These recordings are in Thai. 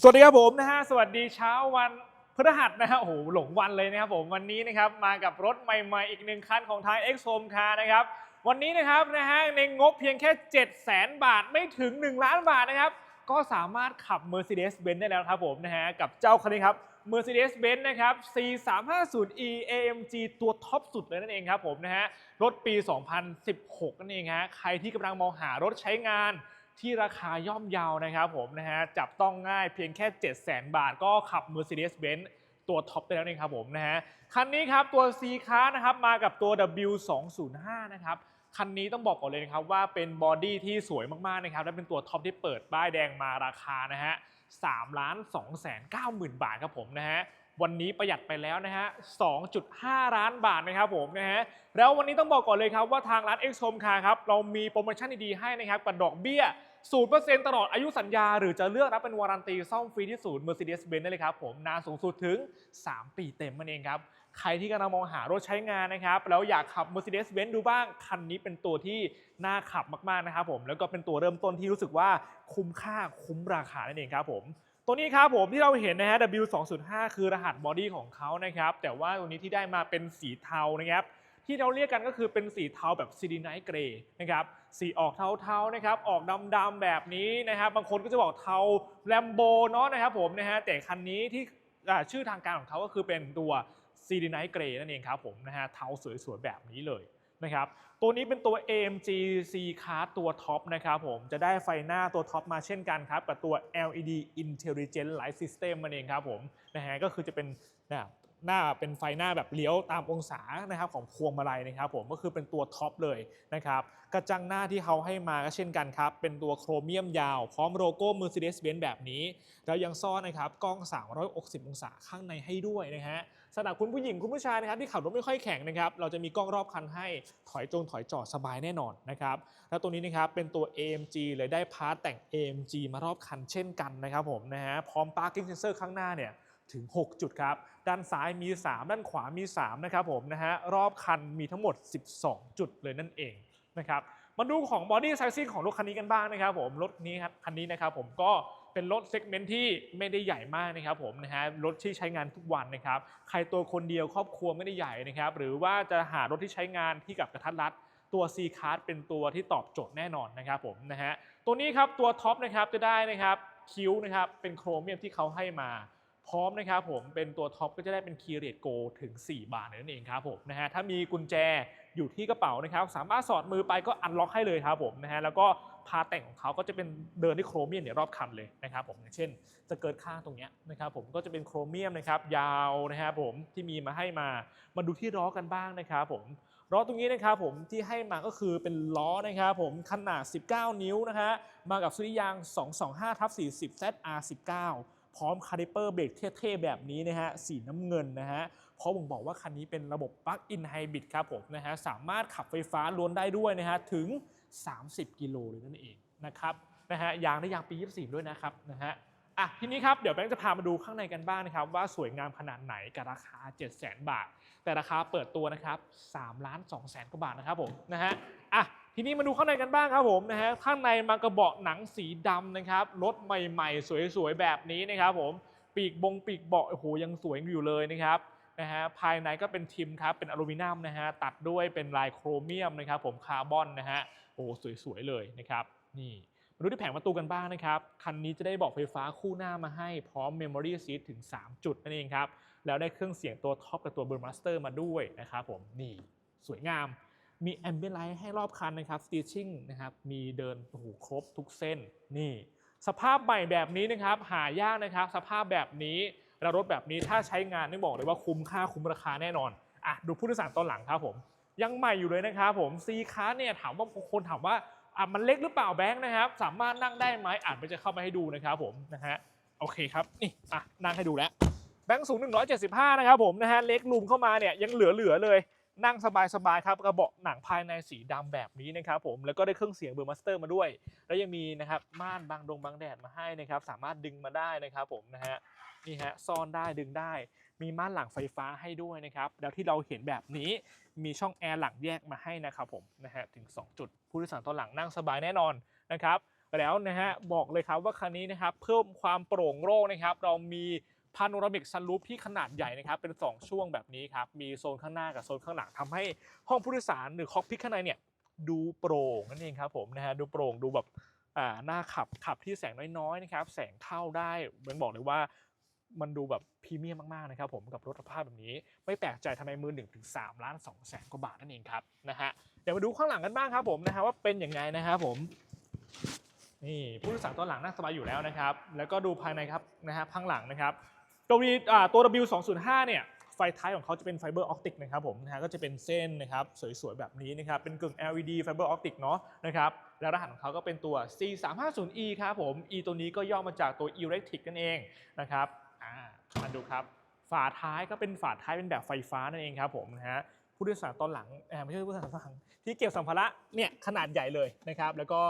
สวัสดีครับผมนะฮะสวัสดีเช้าวันพฤหัสนะฮะโอ้โหหลงวันเลยนะครับผมวันนี้นะครับมากับรถใหม่ๆ อีกหนึ่งคันของทาง X Home Car นะครับวันนี้นะครับนะฮะในงบเพียงแค่ 7 0 0 0 0 บาทไม่ถึง 1 ล้านบาทนะครับก็สามารถขับ Mercedes-Benz ได้แล้วครับผมนะฮะกับเจ้าคันนี้ครับ Mercedes-Benz นะครับ C350e AMG ตัวท็อปสุดเลยนั่นเองครับผมนะฮะรถปี 2016 นั่นเองฮะใครที่กำลังมองหารถใช้งาน ที่ราคาย่อมเยาวนะครับผมนะฮะจับต้องง่ายเพียงแค่ 7 0 0 0 0 0 บาทก็ขับ Mercedes-Benz ตัวท็อปได้แล้วเองครับผมนะฮะคันนี้ครับตัว C Class นะครับมากับตัว W205 นะครับคันนี้ต้องบอกก่อนเลยนะครับว่าเป็นบอดี้ที่สวยมากๆนะครับและเป็นตัวท็อปที่เปิดป้ายแดงมาราคานะฮะ3ล้าน2แสน9หมื่นบาทครับผมนะฮะ วันนี้ประหยัดไปแล้วนะฮะ 2.5 ล้านบาทนะครับผมนะฮะ แล้ววันนี้ต้องบอกก่อนเลยครับว่าทางร้าน X Home Car ครับ เรามีโปรโมชั่นดีๆให้นะครับกับดอกเบี้ย 0%ตลอดอายุสัญญา หรือจะเลือกรับเป็นวารันตีซ่อมฟรีที่ศูนย์ Mercedes-Benz ได้เลยครับผมนานสูงสุดถึง 3 ปีเต็มนั่นเองครับ ใครที่กำลังมองหารถใช้งานนะครับ แล้วอยากขับ Mercedes-Benz ดูบ้าง คันนี้เป็นตัวที่น่าขับมากๆนะครับผมแล้วก็เป็นตัวเริ่มต้นที่รู้สึกว่าคุ้มค่าคุ้มราคานั่นเองครับผม ตัวนี้ครับผมที่เราเห็นนะฮะ W205 คือรหัสบอดี้ของเขานะครับ แต่ว่าตัวนี้ที่ได้มาเป็นสีเทานะครับ ที่เราเรียกกันก็คือเป็นสีเทาแบบซีดีไนท์เกรย์นะครับ สีออกเทาๆนะครับ ออกดำๆแบบนี้นะครับ บางคนก็จะบอกเทาแลมโบเนาะนะครับผมนะฮะ แต่คันนี้ที่ชื่อทางการของเขาก็คือเป็นตัวซีดีไนท์เกรย์นั่นเองครับผมนะฮะ เทาสวยๆแบบนี้เลย นะครับตัวนี้เป็นตัว AMG C Card ตัวท็อปนะครับผมจะได้ไฟหน้าตัวท็อปมาเช่นกันครับ กับตัว LED Intelligent Light System มันเองครับผมนะฮะก็คือจะเป็นนะ หน้าเป็นไฟหน้าแบบเลี้ยวตามองศานะครับของพวงมาลัยนะครับผมก็คือเป็นตัวท็อปเลยนะครับกระจังหน้าที่เขาให้มาก็เช่นกันครับ เป็นตัวโครเมียมยาว พร้อมโลโก้ Mercedes-Benz แบบนี้ แล้วยังซ่อนนะครับกล้อง 360 องศาข้างในให้ด้วยนะฮะสำหรับคุณผู้หญิงคุณผู้ชายนะครับที่ขับรถไม่ค่อยแข็งนะครับเราจะมีกล้องรอบคันให้ถอยจงถอยจอดสบายแน่นอนนะครับแล้วตัวนี้นะครับเป็นตัว AMG เลยได้พาร์ทแต่ง AMG มารอบคันเช่นกันนะครับผมนะฮะพร้อม Parking Sensor ข้างหน้าเนี่ย ถึง 6 จุดครับ ด้านซ้ายมี 3 ด้านขวามี 3 นะครับผมนะฮะรอบคันมีทั้งหมด 12 จุดเลยนั่นเองนะครับมาดูของ Body Sizing ของรถคันนี้กันบ้างนะครับผมรถนี้ครับคันนี้นะครับผมก็เป็นรถเซกเมนต์ที่ไม่ได้ใหญ่มากนะครับผมนะฮะรถที่ใช้งานทุกวันนะครับใครตัวคนเดียวครอบครัวไม่ได้ใหญ่นะครับหรือว่าจะหารถที่ใช้งานที่กับกระทัดรัดตัว C Card เป็นตัวที่ตอบโจทย์แน่นอนนะครับผมนะฮะตัวนี้ครับตัวท็อปนะครับจะได้นะครับคิ้วนะครับเป็นโครเมียมที่เขาให้มา พร้อมนะครับผมเป็นตัวท็อปก็จะได้เป็นคีเรทโกถึง 4 บาทนั่นเองครับผมนะฮะถ้ามีกุญแจอยู่ที่กระเป๋านะครับ สามารถสอดมือไปก็อันล็อกให้เลยครับผมนะฮะแล้วก็พาแต่งของเขาก็จะเป็นเดินด้วยโครเมียมเนี่ยรอบคันเลยนะครับผมอย่างเช่น จะเกิดข้างตรงเนี้ยนะครับผมก็จะเป็นโครเมียมนะครับยาวนะครับผมที่มีมาให้มามาดูที่ล้อกันบ้างนะครับผมล้อตรงนี้นะครับผมที่ให้มาก็คือเป็นล้อนะครับผมขนาด 19 นิ้วนะฮะมากับสุริยาง 225ทับ40 ZR19 พร้อมคาลิเปอร์เบรกเท่ๆแบบนี้นะฮะสีน้ำเงินนะฮะเพราะผมบอกว่าคันนี้เป็นระบบ Plug-in Hybrid ครับผมนะฮะสามารถขับไฟฟ้าล้วนได้ด้วยนะฮะถึง 30 กิโลเลยนั่นเองนะครับนะฮะยางได้ยางปี 24 ด้วยนะครับนะฮะ อะทีนี้ครับเดี๋ยวแบงค์จะพามาดูข้างในกันบ้างนะครับว่าสวยงามขนาดไหนกับราคา 700,000 บาท แต่ราคาเปิดตัวนะครับ3ล้าน2แสนกว่าบาทนะครับผมนะฮะอะทีนี้มาดูข้างในกันบ้างครับผมนะฮะข้างในมากระเบาะหนังสีดำนะครับรถใหม่ๆ สวยๆแบบนี้นะครับผมปีกบงปีกเบาะโอ้โหยังสวยอยู่เลยนะครับนะฮะภายในก็เป็นทิมครับเป็นอลูมิเนียมนะฮะตัดด้วยเป็นลายโครเมียมนะครับผมคาร์บอนนะฮะโอ้สวยๆเลยนะครับนี่ ดูที่แผงประตูกันบ้างนะครับ คันนี้จะได้บาะไฟฟ้าคู่หน้ามาให้พร้อม Memory Seat ถึง 3 จุดนั่นเองครับ แล้วได้เครื่องเสียงตัวท็อปกับตัวเบอร์มาสเตอร์มาด้วยนะครับผม นี่สวยงาม มีแอมเบียนไลท์ให้รอบคันนะครับสติชิ่งนะครับ มีเดินโอ้โหครบทุกเส้น นี่ สภาพใหม่แบบนี้นะครับ หายากนะครับ สภาพแบบนี้แล้วรถแบบนี้ถ้าใช้งานนี่บอกเลยว่าคุ้มค่าคุ้มราคาแน่นอนอะดูผู้โดยสารตอนหลังครับผม ยังใหม่อยู่เลยนะครับผมซีคาร์เนี่ยถามว่าคนถามว่า อะมันเล็กหรือเปล่าแบงค์นะครับ สามารถนั่งได้ไหมอ่านไปจะเข้ามาให้ดูนะครับผมนะฮะโอเคครับนี่อะนั่งให้ดูแล้วแบงค์สูง 175 นะครับผมนะฮะเล็กลุมเข้ามาเนี่ยยังเหลือๆเลย นั่งสบายๆครับกระบาะหนังภายในสีดำแบบนี้นะครับผมแล้วก็ได้เครื่องเสียงเบอร์มาสเตอร์มาด้วย แล้วยังมีนะครับม่านบังดงบังแดดมาให้นะครับ สามารถดึงมาได้นะครับผมนะฮะนี่ฮะซ่อนได้ดึงได้ มีม่านหลังไฟฟ้าให้ด้วยนะครับ แล้วที่เราเห็นแบบนี้มีช่องแอร์หลังแยกมาให้นะครับผมนะฮะถึง 2 จุด ผู้โดยสารตอนหลังนั่งสบายแน่นอนนะครับแล้วนะฮะบอกเลยครับว่าคันนี้นะครับเพิ่มความโปร่งโล่งนะครับ เรามีพาโนรามิกซันรูฟที่ขนาดใหญ่นะครับเป็น 2 ช่วงแบบนี้ครับ มีโซนข้างหน้ากับโซนข้างหลังทำให้ห้องผู้โดยสารหรือคอกพิทข้างในเนี่ยดูโปร่งนั่นเองครับผมนะฮะดูโปร่งดูแบบอ่าหน้าขับขับที่แสงน้อยๆนะครับแสงเข้าได้เมือนบอกเลยว่า มันดูแบบพรีเมียมมากๆนะครับผมกับรถสภาพแบบนี้ ไม่แปลกใจทำไมมือ1นถึงสล้าน2แสนกว่าบาทนั่นเองครับนะฮะเดี๋ยวมาดูข้างหลังกันบ้างครับผมนะฮะว่าเป็นอย่างไงนะครับผมนี่ผู้โดยสารตอนหลังนั่งสบายอยู่แล้วนะครับ แล้วก็ดูภายในครับนะฮะข้างหลังนะครับตัววีอ่าตัว W205 เนี่ยไฟท้ายของเขาจะเป็นไฟเบอร์ออปติกนะครับผมนะฮะก็จะเป็นเส้นนะครับสวยๆแบบนี้นะครับเป็นกึ่ง LED ไฟเบอร์ออปติกเนาะนะครับแล้วรหัสของเขาก็เป็นตัว C350E ครับผม E ตัวนี้ก็ย่อมาจากตัว Electric นั่นเองนะครับ มาดูครับ ฝาท้ายก็เป็นฝาท้ายเป็นแบบไฟฟ้านั่นเองครับผมนะฮะผู้โดยสารตอนหลังไม่ใช่ผู้โดยสารตอนหลังที่เก็บสัมภาระเนี่ยขนาดใหญ่เลยนะครับ แล้วก็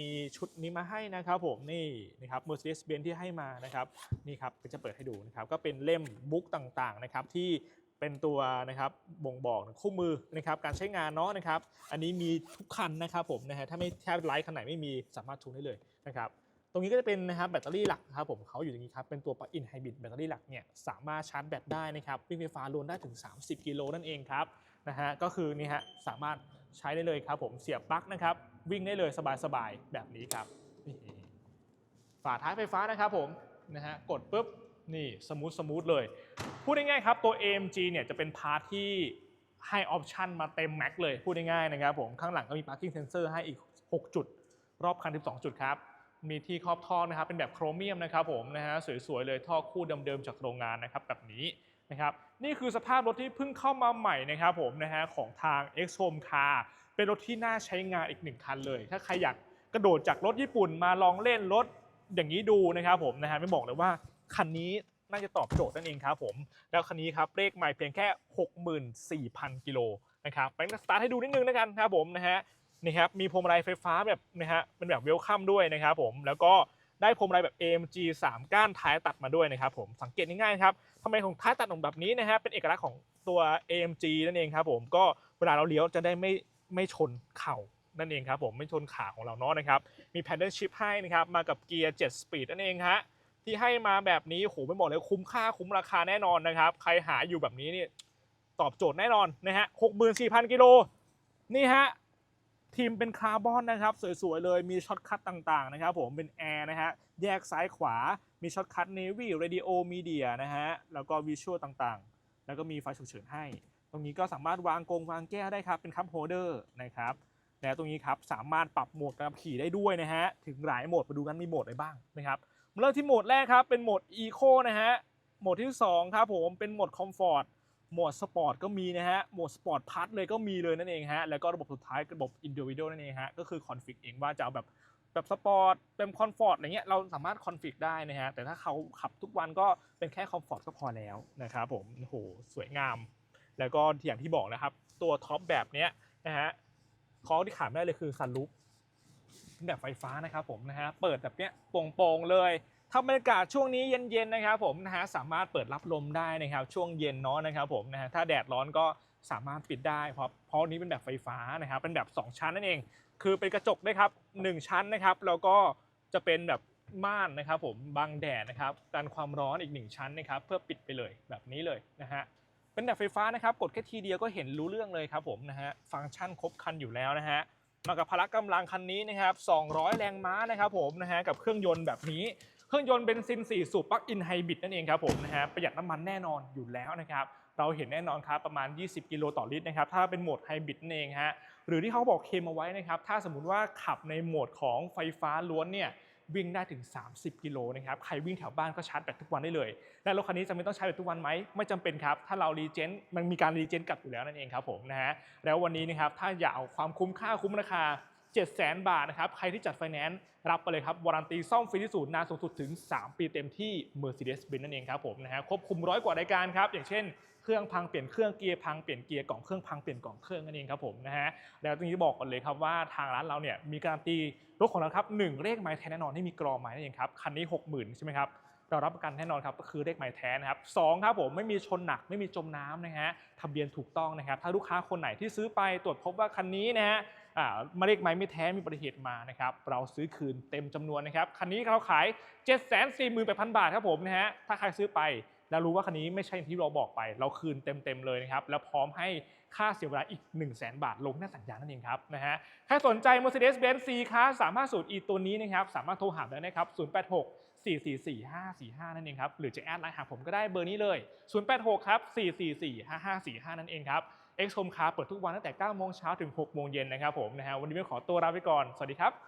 มีชุดนี้มาให้นะครับผมนี่นะครับ Mercedes-Benz ที่ให้มานะครับนี่ครับก็จะเปิดให้ดูนะครับ ก็เป็นเล่มบุ๊กต่างๆนะครับที่เป็นตัวนะครับบ่งบอกคู่มือนะครับการใช้งานเนาะนะครับ อันนี้มีทุกคันนะครับผมนะฮะถ้าไม่ถ้าไลท์คันไหนไม่มีสามารถทุนได้เลยนะครับ ตรงนี้ก็จะเป็นนะครับแบตเตอรี่หลักครับผมเขาอยู่ตรงนี้ครับเป็นตัวปลั๊กอินไฮบริดแบตเตอรี่หลักเนี่ยสามารถชาร์จแบตได้นะครับวิ่งไฟฟ้ารวมได้ถึง 30 กิโลนั่นเองครับนะฮะก็คือนี่ฮะสามารถใช้ได้เลยครับผมเสียบปลั๊กนะครับวิ่งได้เลยสบายๆแบบนี้ครับนี่ฝาท้ายไฟฟ้านะครับผมนะฮะกดปุ๊บนี่สมูทสมูทเลย พูดง่ายๆครับตัว AMG เนี่ยจะเป็นพาร์ทที่ให้ออปชันมาเต็มแม็กเลยพูดง่ายๆนะครับผมข้างหลังก็มี parking sensor ให้อีก 6 จุด รอบคัน 12 จุดครับ มีที่ครอบท่อนะครับเป็นแบบโครเมียมนะครับผมนะฮะสวยๆเลยท่อคู่เดิมๆจากโรงงานนะครับแบบนี้นะครับนี่คือสภาพรถที่เพิ่งเข้ามาใหม่นะครับผมนะฮะของทาง X Home Car เป็นรถที่น่าใช้งานอีกหนึ่งคันเลย ถ้าใครอยากกระโดดจากรถญี่ปุ่นมาลองเล่นรถอย่างนี้ดูนะครับผมนะฮะไม่บอกเลยว่าคันนี้น่าจะตอบโจทย์นั่นเองครับผม แล้วคันนี้ครับเลขใหม่เพียงแค่ 64,000 กิโลนะครับไปสตาร์ทให้ดูนิดนึงแล้วกันครับผมนะฮะ นี่ครับมีพวงมาลัยไฟฟ้าแบบนะฮะเป็นแบบเวลคัมด้วยนะครับผมแล้วก็ได้พวงมาลัยแบบ AMG 3 ก้านท้ายตัดมาด้วยนะครับผมสังเกตง่ายๆครับทำไมของท้ายตัดของแบบนี้นะฮะเป็นเอกลักษณ์ของตัว AMG นั่นเองครับผมก็เวลาเราเลี้ยวจะได้ไม่ไม่ชนเข่านั่นเองครับผมไม่ชนขาของเราเนาะนะครับมีแพดเดิลชิพให้นะครับมากับเกียร์7 speed นั่นเองฮะที่ให้มาแบบนี้โหไม่บอกเลยคุ้มค่าคุ้มราคาแน่นอนนะครับใครหาอยู่แบบนี้นี่ตอบโจทย์แน่นอนนะฮะ64,000กิโลนี่ฮะ ทีมเป็นคาร์บอนนะครับ สวยๆเลยมีช็อตคัทต่างๆนะครับผมเป็นแอร์นะฮะแยกซ้ายขวา มีช็อตคัทเนวี่เรดิโอมีเดียนะฮะแล้วก็วิชวลต่างๆ แล้วก็มีไฟฉุกเฉินให้ ตรงนี้ก็สามารถวางกงวางแก้วได้ครับเป็นคัพโฮเดอร์นะครับแล้วตรงนี้ครับสามารถปรับโหมดการขับขี่ได้ด้วยนะฮะถึงหลายโหมดมาดูกันมีโหมดอะไรบ้างนะครับเริ่มที่โหมดแรกครับเป็นโหมดอีโคนะฮะโหมดที่สองครับผมเป็นโหมดคอมฟอร์ต โหมดสปอร์ตก็มีนะฮะ โหมดสปอร์ตพัทเลยก็มีเลยนั่นเองฮะ แล้วก็ระบบสุดท้ายระบบอินดิวิ a l นั่นเองฮะ ก็คือคอนฟิกเองว่าจะเอาแบบแบบสปอร์ตเป็นคอนฟอร์ตอะไรเงี้ยเราสามารถคอนฟิกได้นะฮะ แต่ถ้าเขาขับทุกวันก็เป็นแค่คอมฟอร์ตก็พอแล้วนะครับผมโอ้โหสวยงาม แล้วก็อย่างที่บอกนะครับ ตัวท็อปแบบเนี้ยนะฮะข้อที่ขาดไม่ได้เลยคือซันรูฟแบบไฟฟ้านะครับผมนะฮะเปิดแบบเนี้ยโปร่งๆเลย ถ้าบรรยากาศช่วงนี้เย็นๆนะครับผมนะฮะสามารถเปิดรับลมได้นะครับ ช่วงเย็นเนาะนะครับผมนะฮะถ้าแดดร้อนก็สามารถปิดได้เพราะเพราะนี้เป็นแบบไฟฟ้านะครับเป็นแบบ 2 ชั้นนั่นเอง คือเป็นกระจกนะครับ 1 ชั้นนะครับ แล้วก็จะเป็นแบบม่านนะครับผมบังแดดนะครับกันความร้อนอีก 1 ชั้นนะครับเพื่อปิดไปเลยแบบนี้เลยนะฮะเป็นแบบไฟฟ้านะครับกดแค่ทีเดียวก็เห็นรู้เรื่องเลยครับผมนะฮะฟังก์ชันครบครันอยู่แล้วนะฮะมากับพละกำลังคันนี้นะครับ200 แรงม้านะครับผมนะฮะกับเครื่องยนต์แบบนี้ เครื่องยนต์เบนซิน 4 สูบปลั๊กอินไฮบริดนั่นเองครับผมนะฮะประหยัดน้ำมันแน่นอนอยู่แล้วนะครับเราเห็นแน่นอนครับประมาณ 20 กิโลต่อลิตรนะครับถ้าเป็นโหมดไฮบริดนั่นเองฮะหรือที่เขาบอกเคมเอาไว้นะครับถ้าสมมุติว่าขับในโหมดของไฟฟ้าล้วนเนี่ยวิ่งได้ถึง 30 กิโลนะครับ ใครวิ่งแถวบ้านก็ชาร์จแบตทุกวันได้เลย และรถคันนี้จำเป็นต้องใช้แบตทุกวันไหม ไม่จำเป็นครับ ถ้าเรารีเจนมันมีการรีเจนกลับอยู่แล้วนั่นเองครับผมนะฮะ แล้ววันนี้นะครับ ถ้าอยากเอาความคุ้มค่าคุ้มราคา 700,000 บาทนะครับ ใครที่จัดไฟแนนซ์รับไปเลยครับ วารันตีซ่อมฟรีที่ศูนย์นานสูงสุดถึง 3 ปีเต็มที่ Mercedes-Benz นั่นเองครับผมนะฮะควบคุมร้อยกว่ารายการครับ อย่างเช่นเครื่องพังเปลี่ยนเครื่องเกียร์พังเปลี่ยนเกียร์กล่องเครื่องพังเปลี่ยนกล่องเครื่องนั่นเองครับผมนะฮะแล้วตรงนี้บอกก่อนเลยครับว่าทางร้านเราเนี่ยมีการันตีรถของเราครับหนึ่งเลขไม้แท้แน่นอนที่มีกรอไม้นั่นเองครับคันนี้ 60,000ใช่ไหมครับ เรารับประกันแน่นอนครับก็คือเลขหมายแท้นะครับสองครับผมไม่มีชนหนักไม่มีจมน้ำนะฮะทะเบียนถูกต้องนะครับ ถ้าลูกค้าคนไหนที่ซื้อไปตรวจพบว่าคันนี้นะฮะมาเลขไม้ไม่แท้มีปฏิเหตุมานะครับเราซื้อคืนเต็มจำนวนนะครับคันนี้เราขาย 7 4 8 0 0 0 บาทครับผมนะฮะถ้าใครซื้อไป แล้วรู้ว่าคันนี้ไม่ใช่ที่เราบอกไป เราคืนเต็มๆเลยนะครับ แล้วพร้อมให้ค่าเสียเวลาอีก 1 0 0 0 0แบาทลงหน้าสัญญานั่นเองครับนะฮะใครสนใจ Mercedes-Benz C Class 350 E ตัวนี้นะครับ สามารถโทรหาได้นะครับ 086 444 5545 นั่นเองครับ หรือจะแอดไลน์หาผมก็ได้เบอร์นี้เลย 086 ครับ 444 5545 นั่นเองครับ X Home Car เปิดทุกวันตั้งแต่ 9 โมงเช้าถึง 6 โมงเย็นนะครับผมนะฮะวันนี้ไม่ขอตัวลาไปก่อน สวัสดีครับ